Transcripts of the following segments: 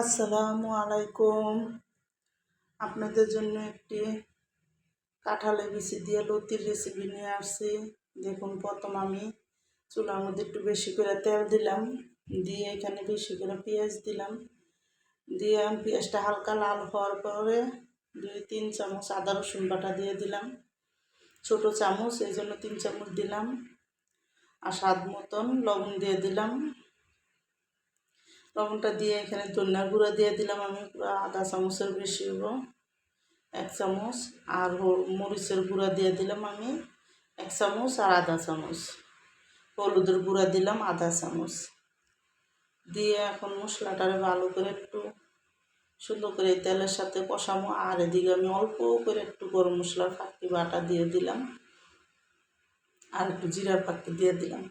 আসসালামু আলাইকুম। আপনাদের জন্য একটি কাঁঠালে বিচি দিয়ে লতির রেসিপি নিয়ে আসছি। দেখুন, প্রথম আমি চুলার মধ্যে একটু বেশি করে তেল দিলাম। দিয়ে এখানে বেশি করে পেঁয়াজ দিলাম। দিয়ে আমি পেঁয়াজটা হালকা লাল হওয়ার পরে দুই, তিন চামচ আদা রসুন বাটা দিয়ে দিলাম। ছোট চামচ, এই জন্য তিন চামচ দিলাম। আর স্বাদ মতন লবণ দিয়ে দিলাম। লবণটা দিয়ে এখানে ধনিয়া গুঁড়া দিয়ে দিলাম আমি, পুরো আধা চামচের বেশি হব, এক চামচ। আর মরিচের গুঁড়া দিয়ে দিলাম আমি, এক চামচ আর আধা চামচ। হলুদের গুঁড়া দিলাম আধা চামচ। দিয়ে এখন মশলাটারে ভালো করে একটু সুন্দর করে তেলের সাথে কষামো আর এদিকে আমি অল্প করে একটু গরম মশলার ফাঁকি বাটা দিয়ে দিলাম। আর একটু জিরার ফাঁকি দিয়ে দিলাম।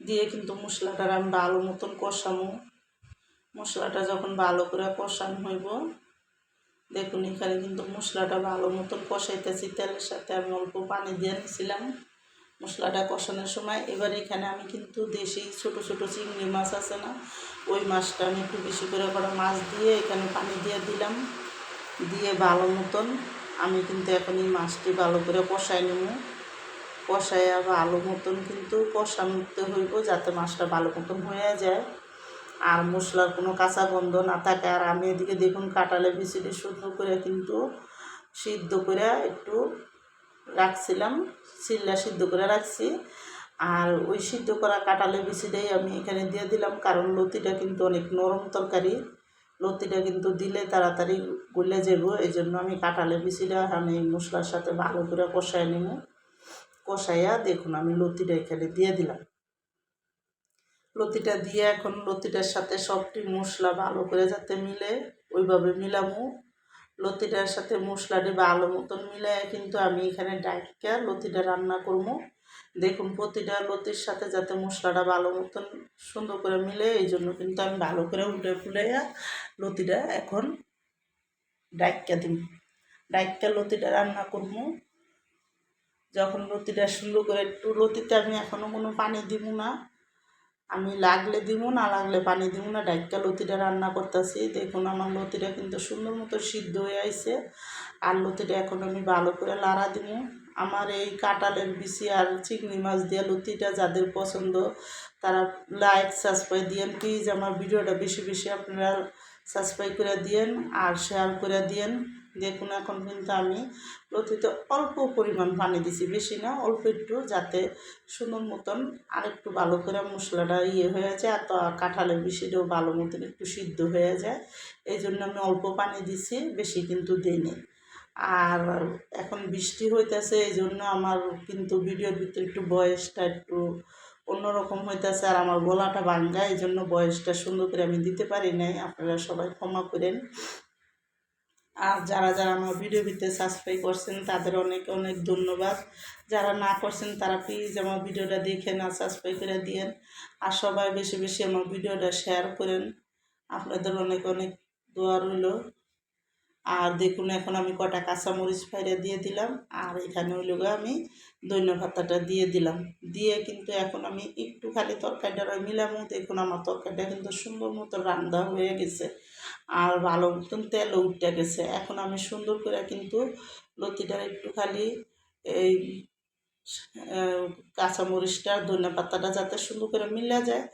দিয়ে কিন্তু মশলাটার আমি ভালো মতন কষামো মশলাটা যখন ভালো করে কষানো হইব, দেখুন এখানে কিন্তু মশলাটা ভালো মতন কষাইতেছি, তেলের সাথে আমি অল্প পানি দিয়ে নিয়েছিলাম মশলাটা কষানোর সময়। এবার এখানে আমি কিন্তু দেশি ছোট ছোট চিংড়ি মাছ আছে না, ওই মাছটা আমি একটু বেশি করে করা মাছ দিয়ে এখানে পানি দিয়ে দিলাম, দিয়ে ভালো মতন আমি কিন্তু এখন এই মাছটি ভালো করে কষাই নেব। কষাইয়া ভালো মতন কিন্তু কষানোতে হইব, যাতে মাছটা ভালো মতন হয়ে যায়। আর মশলার কোনো কাঁচা গন্ধ না থাকে। আর আমি এদিকে দেখুন কাটালে বিচিটি সুন্দর করে কিন্তু সিদ্ধ করে একটু রাখছিলাম চিল্লা সিদ্ধ করে রাখছি। আর ওই সিদ্ধ করা কাটালে বিচিটাই আমি এখানে দিয়ে দিলাম, কারণ লতিটা কিন্তু অনেক নরম তরকারি। লতিটা কিন্তু দিলে তাড়াতাড়ি গলে যাব, এই জন্য আমি কাটালে বিচিটা আমি মশলার সাথে ভালো করে কষাই নেব। কষাইয়া দেখুন আমি লতিটা এখানে দিয়ে দিলাম। লতিটা দিয়ে এখন লতিটার সাথে সবটি মশলা ভালো করে যাতে মিলে, ওইভাবে মিলামু। লতিটার সাথে মশলাটি ভালো মতন মিলাই কিন্তু আমি এখানে ডাইকা লতিটা রান্না করব দেখুন, প্রতিটা লতির সাথে যাতে মশলাটা ভালো মতন সুন্দর করে মিলে, এই জন্য কিন্তু আমি ভালো করে উল্টে ফুলাইয়া লতিটা এখন ডাইকা দিব ডাইকা লতিটা রান্না করব যখন লতিটা সুন্দর করে একটু লতিতে আমি এখনও কোনো পানি দিব না। আমি লাগলে দিব না লাগলে পানি দিব না। ডাইকা লতিটা রান্না করতেছি। দেখুন আমার লতিটা কিন্তু সুন্দর মতো সিদ্ধ হয়ে আইছে। আর লতিটা এখন আমি ভালো করে লাড়া দিব আমার এই কাঁটালের বিচি আর চিংড়ি মাছ দিয়ে লতিটা যাদের পছন্দ, তারা লাইক সাবস্ক্রাইব দিয়েন। প্লিজ আমার ভিডিওটা বেশি বেশি আপনারা সাবস্ক্রাইব করে দিয়েন আর শেয়ার করে দিয়েন। দেখুন এখন কিন্তু আমি লতিতে অল্প পরিমাণ পানি দিছি, বেশি না, অল্প একটু যাতে সুন্দর মতন আরেকটু ভালো করে মশলাটা ইয়ে হয়ে যায় আর তো কাঁঠালের বেশিটাও ভালো মতন একটু সিদ্ধ হয়ে যায়। এই জন্য আমি অল্প পানি দিছি, বেশি কিন্তু দিইনি। আর এখন বৃষ্টি হইতেছে, এই জন্য আমার কিন্তু ভিডিওর ভিতরে একটু বয়সটা একটু অন্যরকম হইতেছে আর আমার গলাটা ভাঙ্গা এই জন্য বয়সটা সুন্দর করে আমি দিতে পারি নাই। আপনারা সবাই ক্ষমা করেন। আর যারা যারা আমার ভিডিও ভিতরে সাবস্ক্রাইব করছেন, তাদের অনেক অনেক ধন্যবাদ। যারা না করছেন, তারা প্লিজ আমার ভিডিওটা দেখেন আর সাবস্ক্রাইব করে দিয়েন। আর সবাই বেশি বেশি আমার ভিডিওটা শেয়ার করেন। আপনাদের অনেক অনেক দোয়া রইল। আর দেখুন, এখন আমি কটা কাঁচামরিচ ফাইরা দিয়ে দিলাম, আর এখানে ওই লোক আমি দৈন্য ভাতাটা দিয়ে দিলাম। দিয়ে কিন্তু এখন আমি একটু খালি তরকারিটা মিলাম, দেখুন আমার তরকারিটা কিন্তু সুন্দর মতো রান্দা হয়ে গেছে, আর ভালো মতন তেলও উঠে গেছে। এখন আমি সুন্দর করে কিন্তু লতিটার একটু খালি এই কাঁচামরিচটা ধনে পাতাটা যাতে সুন্দর করে মিলে যায়,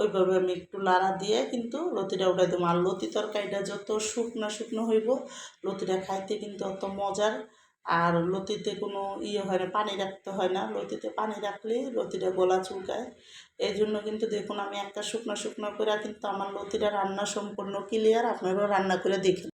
ওইভাবে আমি একটু লাড়া দিয়ে কিন্তু লতিটা উঠাই দেবো। আর লতি তরকারিটা যত শুকনো শুকনো হইব, লতিটা খাইতে কিন্তু অত মজার। আর লতিতে কোনো ইয়ে হয় না, পানি রাখতে হয় না। লতিতে পানি রাখলে লতিটা গলা চুলকায়। এই জন্য কিন্তু দেখুন, আমি একটা শুকনো শুকনো করে কিন্তু আমার লতিটা রান্না সম্পূর্ণ ক্লিয়ার আপনারাও রান্না করে দেখুন।